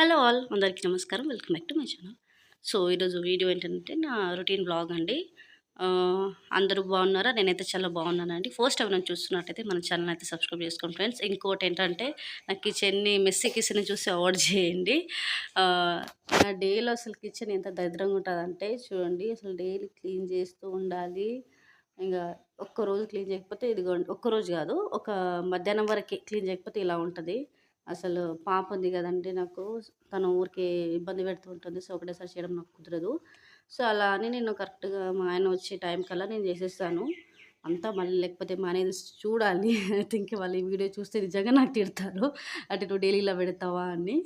Hello all అందరికీ నమస్కారం. Welcome back to my channel. So ఈరోజు వీడియో ఏంటంటే నా రొటీన్ బ్లాగ్ అండి. అందరూ బాగున్నారా? నేనైతే చాలా బాగున్నానండి. ఫస్ట్ టైం నేను చూస్తున్నట్టయితే మన ఛానల్ అయితే సబ్స్క్రైబ్ చేసుకోండి ఫ్రెండ్స్. ఇంకోటి ఏంటంటే నా కిచెన్ని మెస్సీ కిచెన్ చూసి అవాయిడ్ చేయండి. నా డైలీ అసలు కిచెన్ ఎంత దరిద్రంగా ఉంటుందంటే చూడండి అసలు డైలీ క్లీన్ చేస్తూ ఉండాలి. ఇంకా ఒక్కరోజు క్లీన్ చేయకపోతే ఇదిగోండి ఒక్కరోజు కాదు ఒక మధ్యాహ్నం వరకు క్లీన్ చేయకపోతే ఇలా ఉంటుంది. అసలు పాప ఉంది కదండి నాకు తను ఊరికే ఇబ్బంది పెడుతూ ఉంటుంది. సో ఒకటేసారి చేయడం నాకు కుదరదు. సో అలా అని నేను కరెక్ట్గా మా ఆయన వచ్చే టైం కల్లా నేను చేసేస్తాను. అంతా మళ్ళీ లేకపోతే మా అనేది చూడాలి. ఐ థింక్ వాళ్ళు ఈ వీడియో చూస్తే నిజంగా నాకు తిడతారు. అంటే నువ్వు డైలీ ఇలా పెడతావా అని.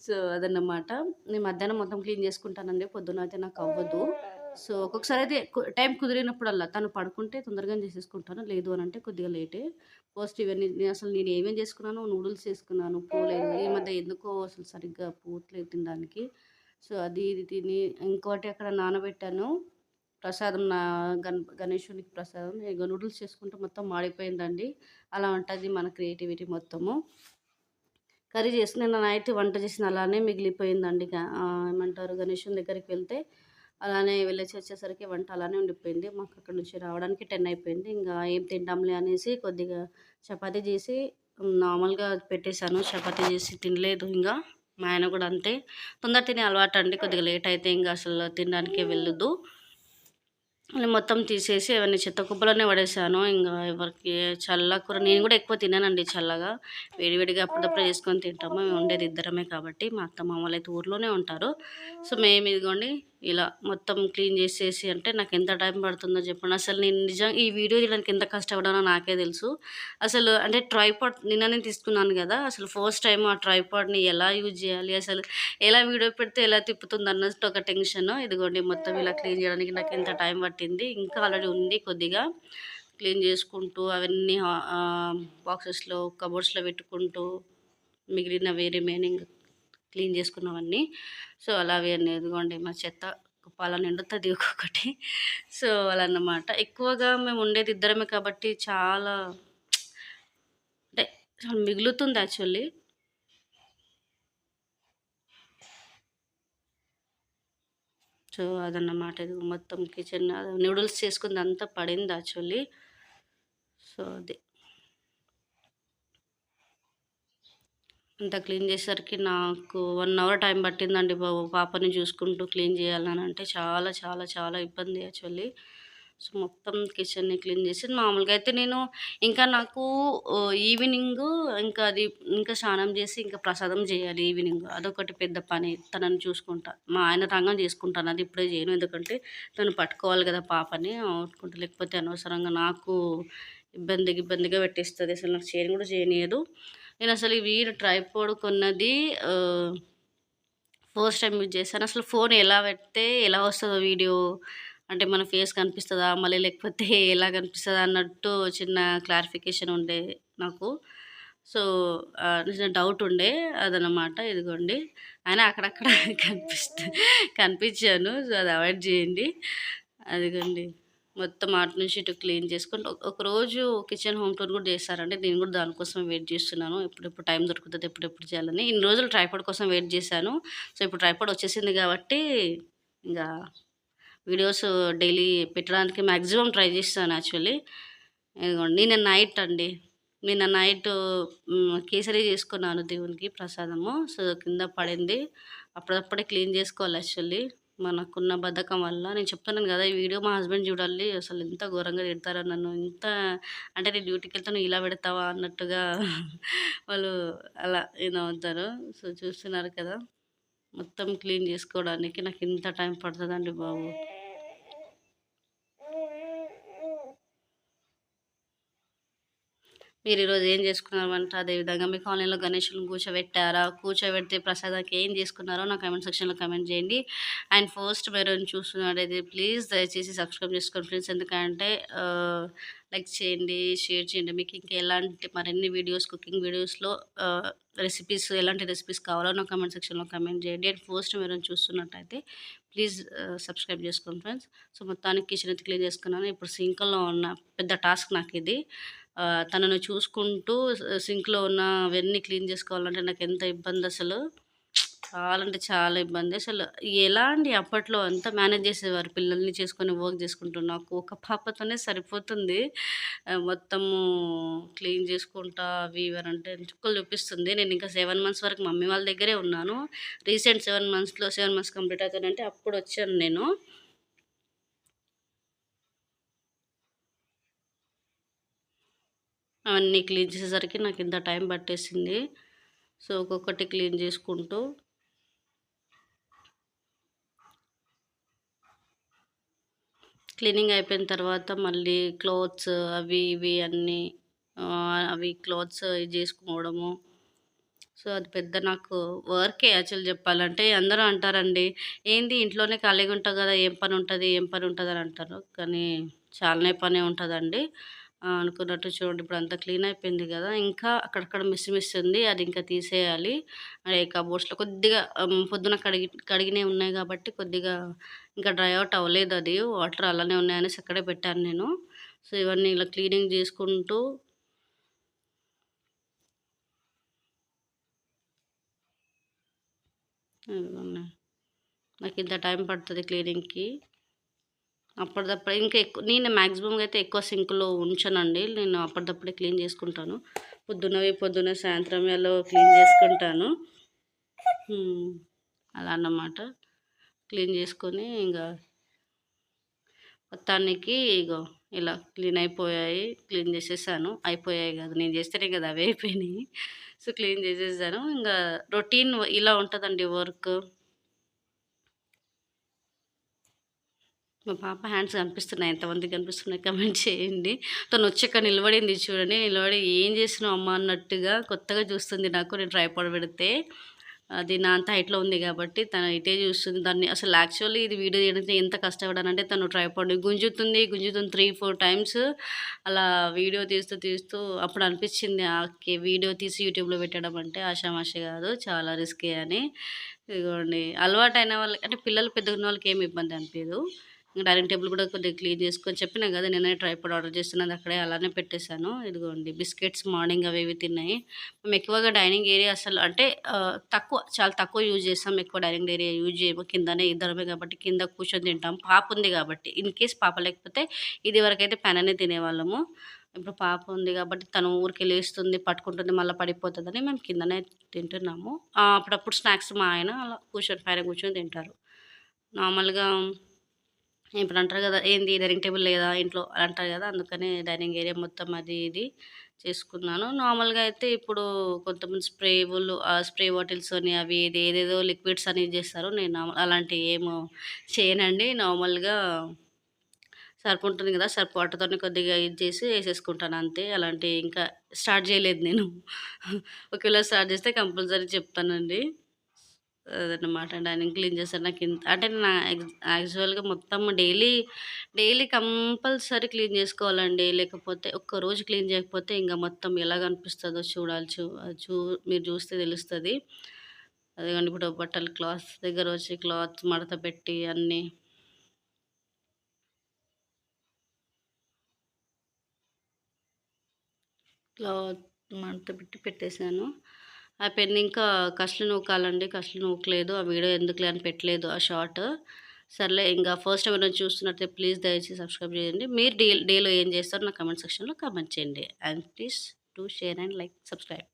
సో అదన్నమాట. నేను మధ్యాహ్నం మొత్తం క్లీన్ చేసుకుంటానండి. పొద్దున అయితే నాకు అవ్వదు. సో ఒక్కొక్కసారి అయితే టైం కుదిరినప్పుడల్లా తను పడుకుంటే తొందరగా చేసేసుకుంటాను. లేదు అని అంటే కొద్దిగా లేటే. పోస్ట్ ఇవన్నీ నేను అసలు నేను ఏమేం చేసుకున్నాను నూడిల్స్ చేసుకున్నాను పోలేదు. ఈ మధ్య ఎందుకో అసలు సరిగ్గా పోవట్లేదు తినడానికి. సో అది ఇది తిని ఇంకోటి అక్కడ నానబెట్టాను. ప్రసాదం నా గణ గణేశునికి ప్రసాదం. నూడిల్స్ చేసుకుంటే మొత్తం మాడిపోయిందండి. అలా ఉంటుంది మన క్రియేటివిటీ మొత్తము. కర్రీ చేసి నిన్న నైట్ వంట చేసిన అలానే మిగిలిపోయిందండి. ఏమంటారు గణేశుని దగ్గరికి వెళ్తే అలానే వెళ్ళేసి వచ్చేసరికి వంట అలానే ఉండిపోయింది. మాకు అక్కడ నుంచి రావడానికి టెన్ అయిపోయింది. ఇంకా ఏం తింటాంలే అనేసి కొద్దిగా చపాతీ చేసి నార్మల్గా పెట్టేశాను. చపాతీ చేసి తినలేదు ఇంకా. మా ఆయన కూడా అంతే. తొందర తినే అలవాటు అండి. కొద్దిగా లేట్ అయితే ఇంకా అసలు తినడానికే వెళ్ళదు. మొత్తం తీసేసి అవన్నీ చెత్త కుప్పలోనే పడేసాను ఇంకా ఎవరికి చల్ల కూర నేను కూడా ఎక్కువ తినానండి చల్లగా. వేడివేడిగా అప్పుడప్పుడు చేసుకొని తింటాము. మేము ఉండేది ఇద్దరమే కాబట్టి మా అత్త మామలు అయితే ఊర్లోనే ఉంటారు. సో మేము ఇదిగోండి ఇలా మొత్తం క్లీన్ చేసేసి అంటే నాకు ఎంత టైం పడుతుందో చెప్పండి. అసలు నేను నిజం ఈ వీడియో చేయడానికి ఎంత కష్టపడానో నాకే తెలుసు. అసలు అంటే ట్రైపాడ్ నిన్ననే తీసుకున్నాను కదా అసలు ఫస్ట్ టైం ఆ ట్రైపాడ్ని ఎలా యూజ్ చేయాలి అసలు ఎలా వీడియో పెడితే ఎలా తిప్పుతుంది అన్నట్టు ఒక టెన్షన్. ఇదిగోండి మొత్తం ఇలా క్లీన్ చేయడానికి నాకు ఎంత టైం పట్టింది. ఇంకా ఆల్రెడీ ఉంది కొద్దిగా క్లీన్ చేసుకుంటూ అవన్నీ బాక్సెస్లో కబోర్డ్స్లో పెట్టుకుంటూ మిగిలినవి రిమైనింగ్ క్లీన్ చేసుకున్నవన్నీ సో అలా అవన్నీ ఎదుగుండి మా చెత్త కుప్పాల నిండుతుంది ఒక్కొక్కటి. సో అలా అన్నమాట ఎక్కువగా మేము ఉండేది ఇద్దరమే కాబట్టి చాలా అంటే మిగులుతుంది యాక్చువల్లీ. సో అదన్నమాట. ఇది మొత్తం కిచెన్ నూడిల్స్ చేసుకుంది అంతా పడింది యాక్చువల్లీ. సో అది. అంత క్లీన్ చేసేసరికి నాకు వన్ అవర్ టైం పట్టిందండి బాబు. పాపని చూసుకుంటూ క్లీన్ చేయాలని అంటే చాలా చాలా చాలా ఇబ్బంది యాక్చువల్లీ. సో మొత్తం కిచెన్ని క్లీన్ చేసి మామూలుగా అయితే నేను ఇంకా నాకు ఈవినింగ్ ఇంకా అది ఇంకా స్నానం చేసి ఇంకా ప్రసాదం చేయాలి ఈవినింగ్. అదొకటి పెద్ద పని. తనని చూసుకుంటా. మా ఆయన రంగం చేసుకుంటాను అది ఇప్పుడే చేయను. ఎందుకంటే తను పట్టుకోవాలి కదా పాపని. ఆడుకుంటా లేకపోతే అనవసరంగా నాకు ఇబ్బంది ఇబ్బందిగా పెట్టేస్తుంది. అసలు నాకు చేయని కూడా చేయనీయదు. నేను అసలు ఈ వీడు ట్రైపోడ్ కొన్నది ఫస్ట్ టైం యూజ్ చేశాను. అసలు ఫోన్ ఎలా పెడితే ఎలా వస్తుందో వీడియో అంటే మన ఫేస్ కనిపిస్తుందా మళ్ళీ లేకపోతే ఎలా కనిపిస్తుందా అన్నట్టు చిన్న క్లారిఫికేషన్ ఉండే నాకు. సో నిజంగా చిన్న డౌట్ ఉండే అదనమాట ఇదిగోండి. అయినా అక్కడక్కడ కనిపిస్తు కనిపించాను. సో అది అవాయిడ్ చేయండి. అదిగోండి. మొత్తం అటు నుంచి ఇటు క్లీన్ చేసుకుంటూ ఒకరోజు కిచెన్ హోమ్ టూర్ కూడా చేస్తారండి. నేను కూడా దానికోసం వెయిట్ చేస్తున్నాను. ఎప్పుడెప్పుడు టైం దొరుకుతుంది ఎప్పుడెప్పుడు చేయాలని. ఇన్ని రోజులు ట్రైపాడ్ కోసం వెయిట్ చేశాను. సో ఇప్పుడు ట్రైపాడ్ వచ్చేసింది కాబట్టి ఇంకా వీడియోస్ డైలీ పెట్టడానికి మ్యాక్సిమం ట్రై చేస్తాను యాక్చువల్లీ. నిన్న నైట్ అండి. నిన్న నైట్ కేసరి చేసుకున్నాను దేవునికి ప్రసాదము. సో కింద పడింది. అప్పుడప్పుడే క్లీన్ చేసుకోవాలి యాక్చువల్లీ. మనకున్న బద్ధకం వల్ల. నేను చెప్తున్నాను కదా ఈ వీడియో మా హస్బెండ్ చూడాలి. అసలు ఎంత ఘోరంగా తిడతారో నన్ను. ఇంత అంటే నేను డ్యూటీకి వెళ్తాను ఇలా పెడతావా అన్నట్టుగా వాళ్ళు అలా ఏదో అవుతారు సో చూస్తున్నారు కదా మొత్తం క్లీన్ చేసుకోవడానికి నాకు ఇంత టైం పడుతుందండి బాబు. మీరు ఈరోజు ఏం చేసుకున్నారు వంట అదేవిధంగా మీ కాలనీలో గణేషులను కూర్చోబెట్టారా? కూర్చోబెడితే ప్రసాదానికి ఏం చేసుకున్నారో నా కమెంట్ సెక్షన్లో కమెంట్ చేయండి. అండ్ ఫస్ట్ మీరు చూస్తున్నట్టయితే ప్లీజ్ దయచేసి సబ్స్క్రైబ్ చేసుకోండి ఫ్రెండ్స్. ఎందుకంటే లైక్ చేయండి షేర్ చేయండి. మీకు ఇంకా ఎలాంటి మరిన్ని వీడియోస్ కుకింగ్ వీడియోస్లో రెసిపీస్ ఎలాంటి రెసిపీస్ కావాలో నా కమెంట్ సెక్షన్లో కమెంట్ చేయండి. అండ్ ఫస్ట్ మీరు చూస్తున్నట్టయితే ప్లీజ్ సబ్స్క్రైబ్ చేసుకోండి ఫ్రెండ్స్. సో మొత్తానికి కిచెన్ అయితే క్లీన్ చేసుకున్నాను. ఇప్పుడు సింక్లో ఉన్న పెద్ద టాస్క్ నాకు ఇది తనను చూసుకుంటూ సింక్లో ఉన్న అవన్నీ క్లీన్ చేసుకోవాలంటే నాకు ఎంత ఇబ్బంది అసలు చాలా అంటే చాలా ఇబ్బంది. అసలు ఎలా అండి అప్పట్లో అంతా మేనేజ్ చేసేవారు. పిల్లల్ని చేసుకొని వర్క్ చేసుకుంటూ. నాకు ఒక పాపతోనే సరిపోతుంది. మొత్తము క్లీన్ చేసుకుంటా అవి ఇవి అంటే చుక్కలు చూపిస్తుంది. నేను ఇంకా సెవెన్ మంత్స్ వరకు మమ్మీ వాళ్ళ దగ్గరే ఉన్నాను. రీసెంట్ సెవెన్ మంత్స్‌లో సెవెన్ మంత్స్ కంప్లీట్ అవుతానంటే అప్పుడు వచ్చాను నేను. అవన్నీ క్లీన్ చేసేసరికి నాకు ఇంత టైం పట్టేసింది. సో, ఒక్కొక్కటి క్లీన్ చేసుకుంటూ క్లీనింగ్ అయిపోయిన తర్వాత మళ్ళీ క్లోత్స్ అవి ఇవి అన్నీ అవి క్లోత్స్ ఇది చేసుకోవడము. సో అది పెద్ద నాకు వర్కే యాక్చువల్ చెప్పాలంటే. అందరూ అంటారండి ఏంది ఇంట్లోనే ఖాళీగా ఉంటావు కదా ఏం పని ఉంటుంది ఏం పని ఉంటుంది అని అంటారు. కానీ చాలానే పని ఉంటుందండి. అనుకున్నట్టు చూడండి ఇప్పుడు అంతా క్లీన్ అయిపోయింది కదా. ఇంకా అక్కడక్కడ మిస్ మిస్ ఉంది అది ఇంకా తీసేయాలి. అదే కబోర్డ్స్లో కొద్దిగా పొద్దున కడిగి కడిగినవి ఉన్నాయి కాబట్టి కొద్దిగా ఇంకా డ్రై అవుట్ అవ్వలేదు అది. వాటర్ అలానే ఉన్నాయనేసి అక్కడే పెట్టాను నేను. సో ఇవన్నీ ఇలా క్లీనింగ్ చేసుకుంటూ నాకు ఇంత టైం పడుతుంది క్లీనింగ్కి. అప్పటిదప్పుడు ఇంకా ఎక్కువ నేను మ్యాక్సిమంగా అయితే ఎక్కువ సింక్లో ఉంచనండి. నేను అప్పటిదప్పుడే క్లీన్ చేసుకుంటాను. పొద్దున్నవి పొద్దున్న సాయంత్రం వేళ క్లీన్ చేసుకుంటాను. అలా అన్నమాట. క్లీన్ చేసుకొని ఇంకా మొత్తానికి ఇగో ఇలా క్లీన్ అయిపోయాయి. క్లీన్ చేసేసాను. అయిపోయాయి కదా. నేను చేస్తేనే కదా అవి అయిపోయినాయి. సో క్లీన్ చేసేసాను. ఇంకా రొటీన్ ఇలా ఉంటుందండి వర్క్. మా పాప హ్యాండ్స్ కనిపిస్తున్నాయి. ఎంతమందికి కనిపిస్తున్నాయి కమెంట్ చేయండి. తను వచ్చాక నిలబడింది చూడండి. నిలబడి ఏం చేసినావు అమ్మ అన్నట్టుగా కొత్తగా చూస్తుంది నాకు. నేను ట్రైపాడ్ పెడితే అది నా అంత హైట్లో ఉంది కాబట్టి తను ఇటే చూస్తుంది. దాన్ని అసలు యాక్చువల్లీ ఇది వీడియో తీయడానికి ఎంత కష్టపడానంటే తను ట్రైపాడ్ గుంజుతుంది గుంజుతుంది త్రీ ఫోర్ టైమ్స్ అలా వీడియో తీస్తూ తీస్తూ అప్పుడు అనిపించింది ఆకే వీడియో తీసి యూట్యూబ్లో పెట్టడం అంటే ఆషామాష కాదు చాలా రిస్కీ అని. ఇదిగోండి అలవాటు అయిన వాళ్ళకి అంటే పిల్లలు పెద్దగున్న వాళ్ళకి ఏమి ఇబ్బంది అనిపించదు డైనింగ్ టేబుల్ కూడా కొద్దిగా క్లీన్ చేసుకొని చెప్పినా కదా నేనే ట్రైపాడ్ ఆర్డర్ చేస్తున్నది అక్కడే అలానే పెట్టేశాను. ఇదిగోండి బిస్కెట్స్ మార్నింగ్ అవి ఇవి తిన్నాయి. మేము ఎక్కువగా డైనింగ్ ఏరియా అసలు అంటే తక్కువ చాలా తక్కువ యూజ్ చేస్తాం. ఎక్కువ డైనింగ్ ఏరియా యూజ్ చేయము. కిందనే ఇద్దరమే కాబట్టి కింద కూర్చొని తింటాం. పాప ఉంది కాబట్టి ఇన్ కేస్ పాప లేకపోతే ఇది వరకైతే పెననే తినేవాళ్ళము. ఇప్పుడు పాప ఉంది కాబట్టి తను ఊరికి లేస్తుంది పట్టుకుంటుంది మళ్ళీ పడిపోతుందని మేము కిందనే తింటున్నాము. అప్పుడప్పుడు స్నాక్స్ మా ఆయన అలా కూర్చొని పైన కూర్చొని తింటారు. నార్మల్గా ఇప్పుడు అంటారు కదా ఏంది డైనింగ్ టేబుల్ లేదా ఇంట్లో అంటారు కదా అందుకని డైనింగ్ ఏరియా మొత్తం అది ఇది చేసుకున్నాను. నార్మల్గా అయితే ఇప్పుడు కొంతమంది స్ప్రేవులు స్ప్రే బాటిల్స్ అని అవి ఇది ఏదేదో లిక్విడ్స్ అని చేస్తారు. నేను అలాంటివి ఏమో చేయనండి. నార్మల్గా సర్పు ఉంటుంది కదా సర్పు వాటర్తోనే కొద్దిగా ఇది చేసి వేసేసుకుంటాను అంతే. అలాంటి ఇంకా స్టార్ట్ చేయలేదు నేను. ఒకవేళ స్టార్ట్ చేస్తే కంపల్సరీ చెప్తానండి. అదనమాట డైనింగ్ క్లీన్ చేస్తాను నాకు ఇంత అంటే నా యాక్చువల్గా మొత్తం డైలీ డైలీ కంపల్సరీ క్లీన్ చేసుకోవాలండి. లేకపోతే ఒక్కరోజు క్లీన్ చేయకపోతే ఇంకా మొత్తం ఎలా కనిపిస్తుందో చూడాలి చూ చూ మీరు చూస్తే తెలుస్తుంది. అదేగండి ఇప్పుడు బట్టలు క్లాత్ దగ్గర వచ్చి క్లాత్ మడత పెట్టి అన్నీ. క్లాత్ మడత పెట్టి పెట్టేశాను. ఆ పెన్ ఇంకా కష్లు నూకాలండి. కష్లు నూకలేదు. ఆ వీడియో ఎందుకులే అని పెట్టలేదు. ఆ షార్ట్ సర్లే ఇంకా ఫస్ట్ ఎవరైనా చూస్తున్నట్టే ప్లీజ్ దయచేసి సబ్స్క్రైబ్ చేయండి. మీరు డే డేలో ఏం చేస్తారో నా కమెంట్ సెక్షన్లో కమెంట్ చేయండి. And please to share and like subscribe.